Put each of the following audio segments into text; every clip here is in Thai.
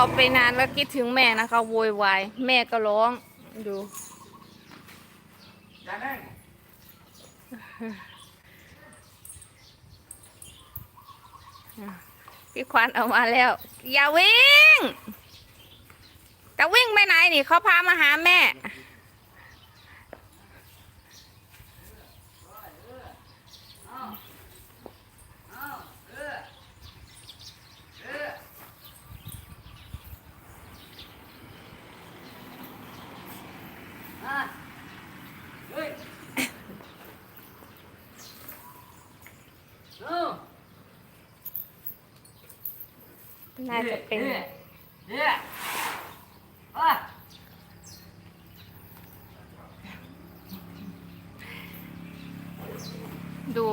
อกไปนานแล้วคิดถึงแม่นะคะโวยวายแม่ก็ร้องดูพี่ควันออกมาแล้ว อย่าวิ่ง จะวิ่งไปไหนนี่เขาพามาหาแม่ อะเฮ้ยเอ้า น่าจะเป็นเนี่ยเนี่ยอะดู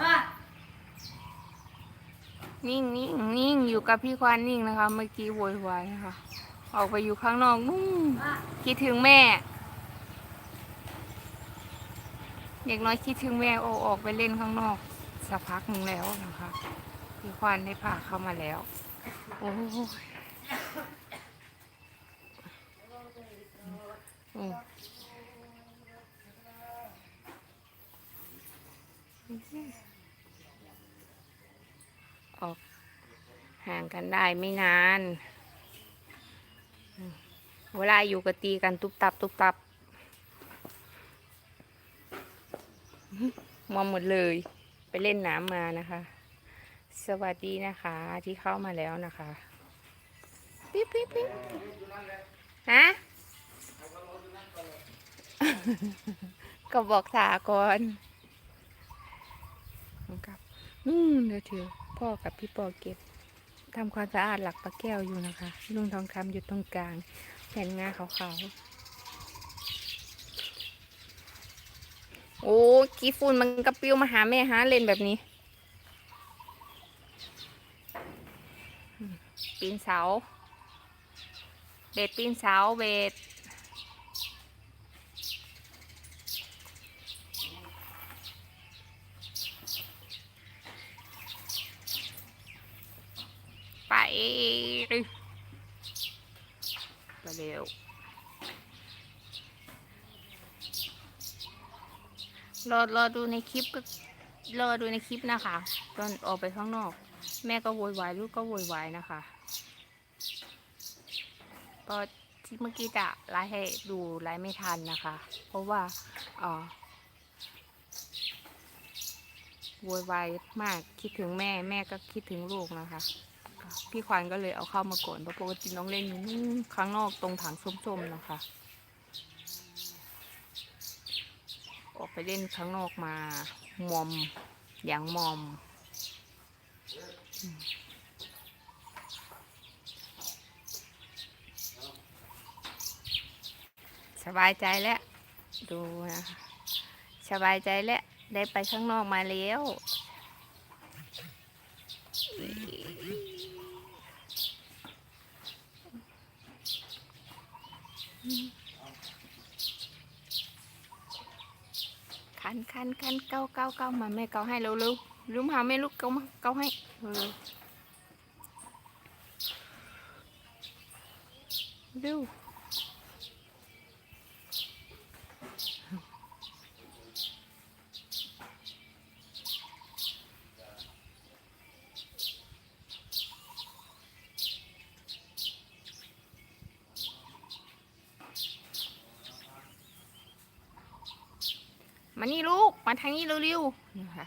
อะนิ่งนิ่งนิ่งอยู่กับพี่ควานนิ่งนะคะ เมื่อกี้โวยวายนะคะ ออกไปอยู่ข้างนอกนู่นอะคิดถึงแม่ เด็กน้อยคิดถึงแม่โอออกไปเล่นข้างนอกสักพักหนึ่งแล้วนะคะพี่ควานได้พาเข้ามาแล้ว โอ้อออกห่างกันได้ไม่นาน เวลาอยู่ก็ตีกันตุบตับตุบตับ มอมหมดเลย ไปเล่นน้ำมานะคะ สวัสดีนะคะที่เข้ามาแล้วนะคะปิ๊บปิ๊บปิ๊บฮะก็บอกถาก่อนนะครับอืมเดี๋ยวเถอะพ่อกับพี่ปอเก็บทำความสะอาดหลักปลาแก้วอยู่นะคะลุงทองคำอยู่ตรงกลางแผ่นงาขาวๆ โอ้กีฝุ่นมันกระปิ้วมาหาแม่หาเล่นแบบนี้ปีนเสา เบ็ดปีนเสาเบ็ดไปไปเร็ว รอรอดูในคลิปก็รอดูในคลิปนะคะ ตอนออกไปข้างนอก แม่ก็โวยวายลูกก็โวยวายนะคะก็ที่เมื่อกี้จะไลฟ์ให้ดูไลฟ์ไม่ทันนะคะ เพราะว่าเออโวยวายมากคิดถึงแม่แม่ก็คิดถึงลูกนะคะ พี่ควานก็เลยเอาเข้ามาก่อนเพราะปกติน้องเล่นอยู่ข้างนอกตรงถังส้มๆนะคะ ออกไปเล่นข้างนอกมามอมอย่างมอมอม สบายใจแล้ว ดูนะสบายใจแล้ว ได้ไปข้างนอกมาแล้ว คันคันคันเก้าเก้าเก้ามาแม่เก้าให้เร็วเร็วลืมหาแม่ลูกเก้ามาเก้าให้เออเร็วมานี่ลูก มาทางนี้เร็วๆนะคะ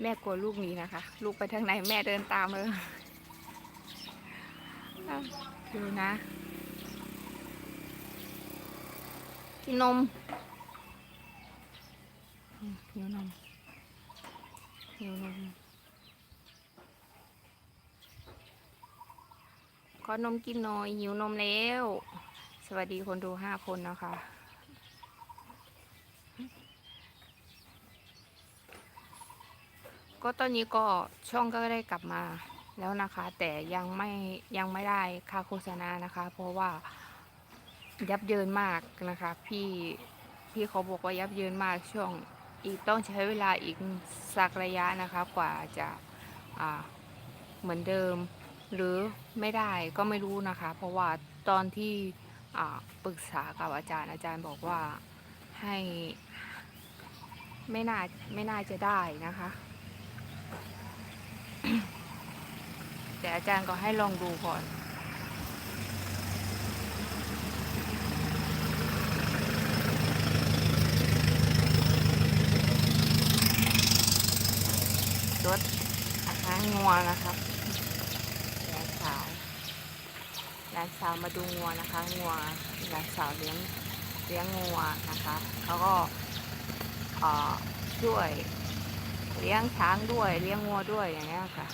แม่กลัวลูกหนีนะคะ ลูกไปทางไหนแม่เดินตามเลยดูนะกินนมหิวนมหิวนมขอนมกินหน่อยหิวนมแล้ว สวัสดีคนดูห้าคนนะคะ ก็ตอนนี้ก็ช่องก็ได้กลับมาแล้วนะคะ แต่ยังไม่ยังไม่ได้ค่าโฆษณานะคะ เพราะว่ายับเยินมากนะคะ พี่พี่เขาบอกว่ายับเยินมากช่วงอีกต้องใช้เวลาอีกสักระยะนะคะกว่าจะาเหมือนเดิม หรือไม่ได้ก็ไม่รู้นะคะ เพราะว่าตอนที่ปรึกษากับอาจารย์อาจารย์บอกว่าให้ไม่น่าไม่น่าจะได้นะคะ แต่อาจารย์ก็ให้ลองดูก่อนรถอาหารงัวนะครับหลานสาวหลานสาวมาดูงัวนะคะงัวหลานสาวเลี้ยงเลี้ยงงัวนะคะเขาก็ช่วยเลี้ยงช้างด้วยเลี้ยงงัวด้วยอย่างเงี้ยค่ะ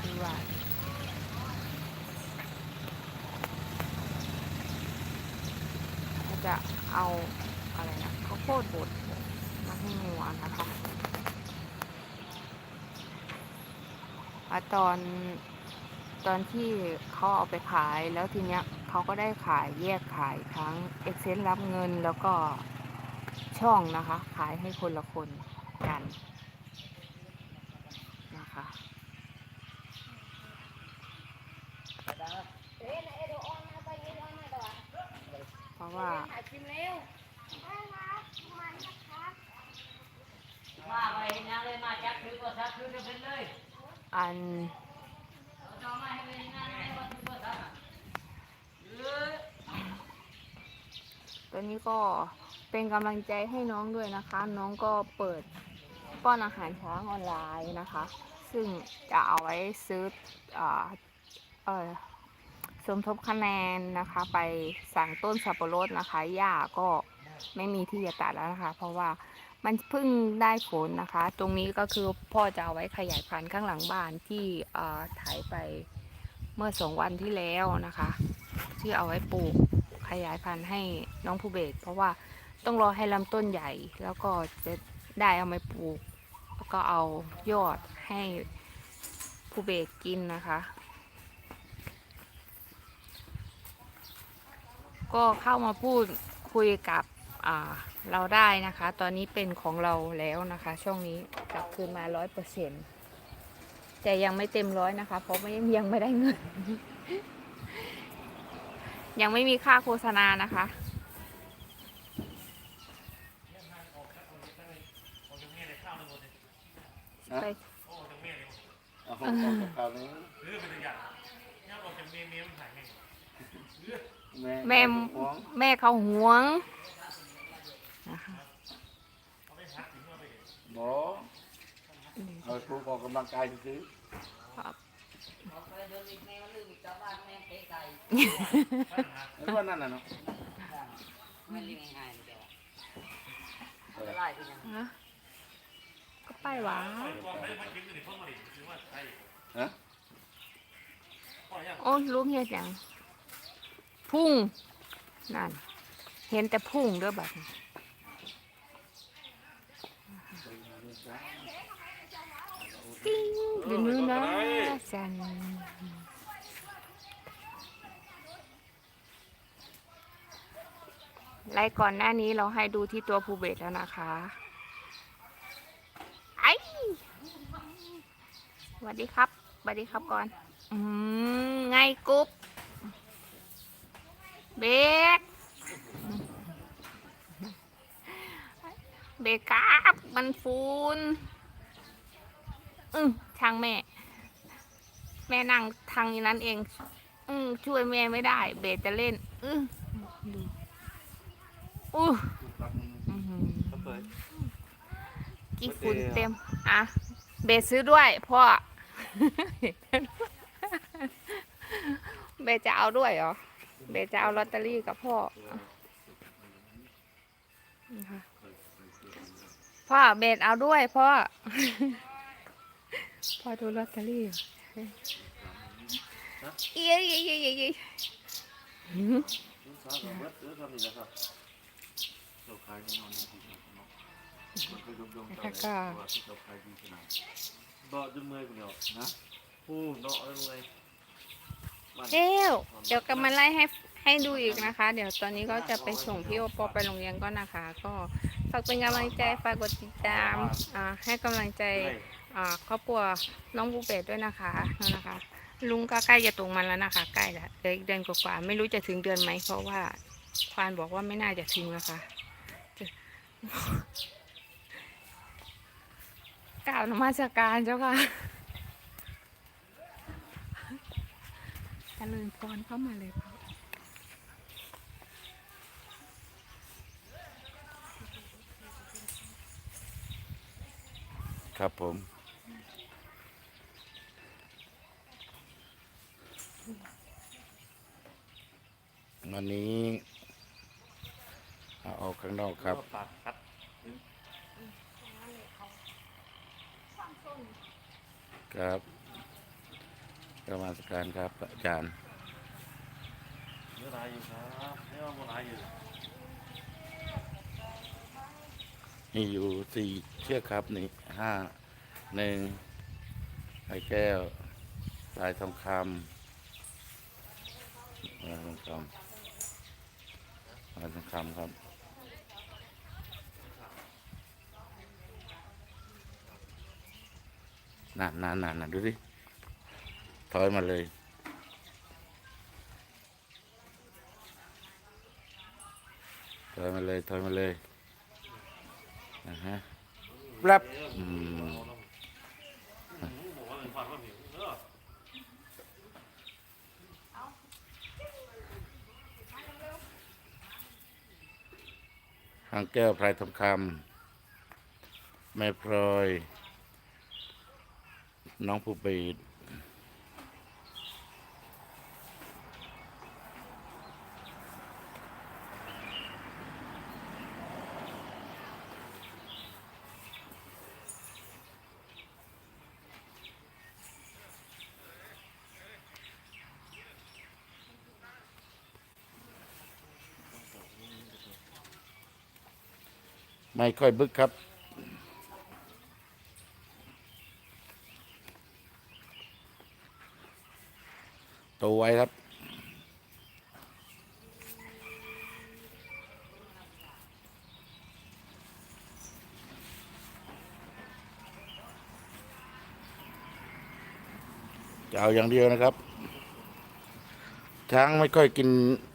คือว่าเขาจะเอาอะไรนะข้าวโพดบดมาให้งัวนะคะตอนตอนที่เขาเอาไปขายแล้วทีเนี้ยเขาก็ได้ขายแยกขายทั้งเอ็กเซนรับเงินแล้วก็ช่องนะคะ ขายให้คนละคนนะคะ เพราะว่า มาไปนะเลยมาจับถือก็ซักถือจะเป็นเลย อันเอามาให้เลยนะเลยว่าถือก็ซักอะเออตอนนี้ก็เป็นกำลังใจให้น้องด้วยนะคะ น้องก็เปิดป้อนอาหารช้างออนไลน์นะคะ ซึ่งจะเอาไว้ซื้ออ่าเออสมทบคะแนนนะคะ ไปสั่งต้นสับปะรดนะคะหญ้าก็ไม่มีที่จะตัดแล้วนะคะ เพราะว่า มันเพิ่งได้ผลนะคะ ตรงนี้ก็คือพ่อจะเอาไว้ขยายพันธุ์ข้างหลังบ้านที่ถ่ายไปเมื่อสองวันที่แล้วนะคะ ที่เอาไว้ปลูกขยายพันธุ์ให้น้องภูเบศเพราะว่าต้องรอให้ลำต้นใหญ่ แล้วก็จะได้เอามาปลูก แล้วก็เอายอดให้ภูเบศกินนะคะ ก็เข้ามาพูดคุยกับอ่า เราได้นะคะ ตอนนี้เป็นของเราแล้วนะคะ ช่องนี้กลับคืนมาร้อยเปอร์เซ็นต์แต่ยังไม่เต็มร้อยนะคะ เพราะไม่ยังไม่ได้เงิน ยังไม่มีค่าโฆษณานะคะไปเอาของของเขานี้แม่ฟ้องแม่เขาหวงนะคะ บอเอาครูออกกำลังกายซื้อบอกไปเดินอีกแนวลืมชาวบ้านแม่เตะไก่แล้วว่านั่นน่ะเนาะไม่เลี้ยงง่ายๆเดียวจะไล่เป็นยังฮะก็ไปหวาฮะโอ้ลุงเฮ็ดหยังพุ่งนั่น เห็นแต่พุ่งเด้อแบบนี้ ติ้งเดี๋ยวนี้นะจันไล่ก่อนหน้านี้เราให้ดูที่ตัวภูเบศแล้วนะคะไอ้สวัสดีครับสวัสดีครับก่อน อืมไงกุ๊บเบกเบกครับ มันฟูน อืมช่างแม่ แม่นั่งทางอย่างนั้นเอง อืมช่วยแม่ไม่ได้ เบสจะเล่น อือดูอู้อื้อหือเปิดกี่ฝุ่นเต็ม อะ เบสซื้อด้วยพ่อ เบสจะเอาด้วยเหรอ เบสจะเอาลอตเตอรี่กับพ่อนี่ค่ะพ่อเบสเอาด้วยพ่อ พ่อดูลอตเตอรี่เอ้ยเอ้ยเอ้ยเอ้ยเอ้ยหืมสาวเบิดเออทำนี่นะครับเราขายแน่นอนนะพี่น้องมันก็ยงๆเจ้าเลยว่าที่เราขายดีขนาดบ่จนเมื่อยกูเดียวนะพูดเนาะเอาเลยบ้านเดี๋ยวเดี๋ยวกำมาไล่ให้ให้ดูอีกนะคะ เดี๋ยวตอนนี้ก็จะไปส่งพี่โอปอไปโรงเรียนก็นะคะ ก็ฝากเป็นกำลังใจฝากกดติดตามอ่าให้กำลังใจอ่า ครอบครัวน้องบูเบตด้วยนะคะนั่นนะคะ ลุงก็ใกล้จะตรงมันแล้วนะคะใกล้แล้วเหลืออีกเดือนกว่าๆไม่รู้จะถึงเดือนไหมเพราะว่าควานบอกว่าไม่น่าจะถึงนะคะกล่าวนมัสการเจ้าค่ะเจริญพรเข้ามาเลยค่ะครับผม วันนี้เอาออกข้างนอกครับ ปากคัดครับกรรมาสการครับอาจารย์เนื้อลายอยู่ครับเนื้อมันลายอยู่มีอยู่สี่เชือกครับนี่ห้าหนึ่งไข่แก้วสายทองคำสายทองคำ สายทองคำครับนานนานนานนานดูสิถอยมาเลยถอยมาเลยถอยมาเลยนะฮะรับอืม หางแก้วไพรทองคำแม่พลอย น้องผู้ปีด ไม่ค่อยบึกครับตัวไว้ครับจะเอาอย่างเดียวนะครับ ช้างไม่ค่อยกิน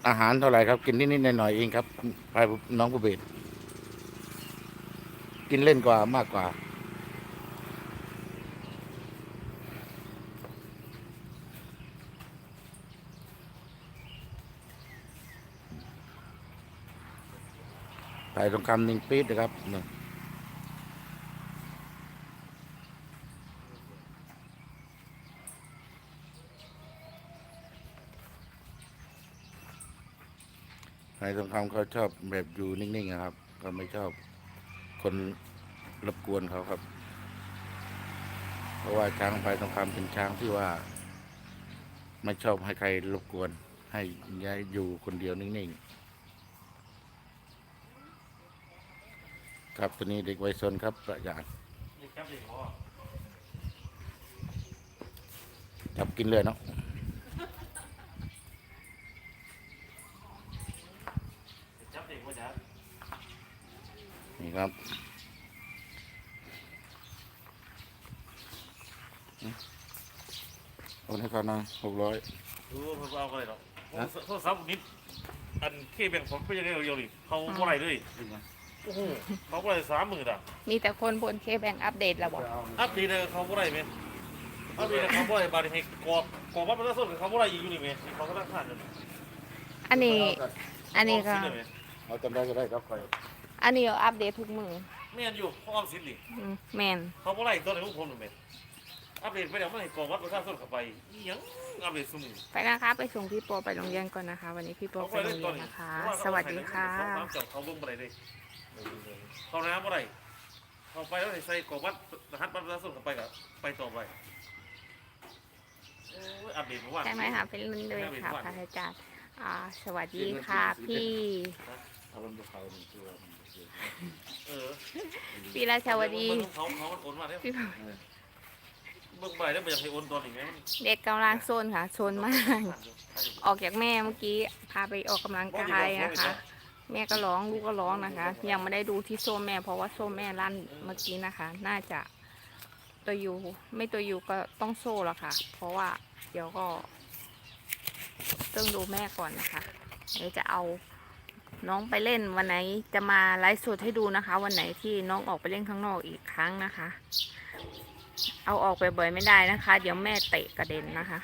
อาหารเท่าไหร่ครับ กินนิดๆหน่อยๆเองครับพายน้องผู้เบศ กินเล่นกว่ามากกว่าถ่ายทองคำนิ่งปีดนะครับหนี่ถ่ายทองคำเขาชอบแบบอยู่นิ่งๆนะครับเขาไม่ชอบ คนรบกวนเขาครับ เพราะว่าช้างพายทองคำเป็นช้างที่ว่า ไม่ชอบให้ใครรบกวน ให้ย้ายอยู่คนเดียวนิ่งๆ ครับตัวนี้เด็กวัยซนครับอาจารย์นี่ครับเด็กพ่อจับกินเลยเนาะ จับเด็กว่าจับ นี่ครับโอนให้เขาหน่อยหกร้อยดูเพิ่งเอาไปหรอกโทษซับนิดอันเคแบ่งผมไปยังไงเดียวนี่เขาเมื่อไรเลยโอ้โหเขาเมื่อไรสามหมื่นอะมีแต่คนบนเคแบงอัปเดตแล้วบอกอัพดีเลยเขาเมื่อไรไหมอัพดีเลยเขาเมื่อไรบาริเฮกกรอบกรอบว่ามันจะสดเขาเมื่อไรอยู่นี่ไหมเขาก็ตั้งขาดเลยอันนี้อันนี้ก็เอาจำได้ก็ได้ครับใครอันนี้อัปเดตทุกมือแม่นอยู่เขาอ้อมสิทธิ์นี่อืมแมนเขาเมื่อไรตัวไหนพวกผมหนึ่งเม็ด อัปเดตไปแล้วเมื่อไหร่กรอบวัดประชาชนเข้าไปอีหยังอัปเดตสมุนไปนะคะ ไปส่งพี่โปไปโรงเรียนก่อนนะคะ วันนี้พี่โปไปโรงเรียนนะคะ สวัสดีค่ะน้ำเจาะเขาเบิ่งอะไรเลยเขาน้ำอะไรเขาไปแล้วใส่กรอบวัดรหัสบัตรประชาชนเข้าไปกับไปต่อไปโอ้ยอัปเดตเมื่อวานใช่ไหมคะเป็นรุ่นเลยค่ะพระอาจารย์อ่าสวัสดีค่ะพี่เอาลงเขาหนึ่งตัวเออพี่ราชาวดีเขาเขาโอนมาเนี่ยพี่ เบิ่งไปแล้วบ่อยากให้โอนตอนนี้แม่มันเด็กกำลังโซนค่ะโซนมาก ออกจากแม่เมื่อกี้พาไปออกกำลังกายนะคะ แม่ก็ร้องลูกก็ร้องนะคะ ยังไม่ได้ดูที่โซ่แม่ เพราะว่าโซ่แม่ลั่นเมื่อกี้นะคะ น่าจะตัวยูไม่ตัวยูก็ต้องโซ่ล้วค่ะ เพราะว่าเดี๋ยวก็ต้องดูแม่ก่อนนะคะเดี๋ยวจะเอาน้องไปเล่นวันไหนจะมาไลฟ์สดให้ดูนะคะ วันไหนที่น้องออกไปเล่นข้างนอกอีกครั้งนะคะ เอาออกไปบ่อยไม่ได้นะคะ เดี๋ยวแม่เตะกระเด็นนะคะ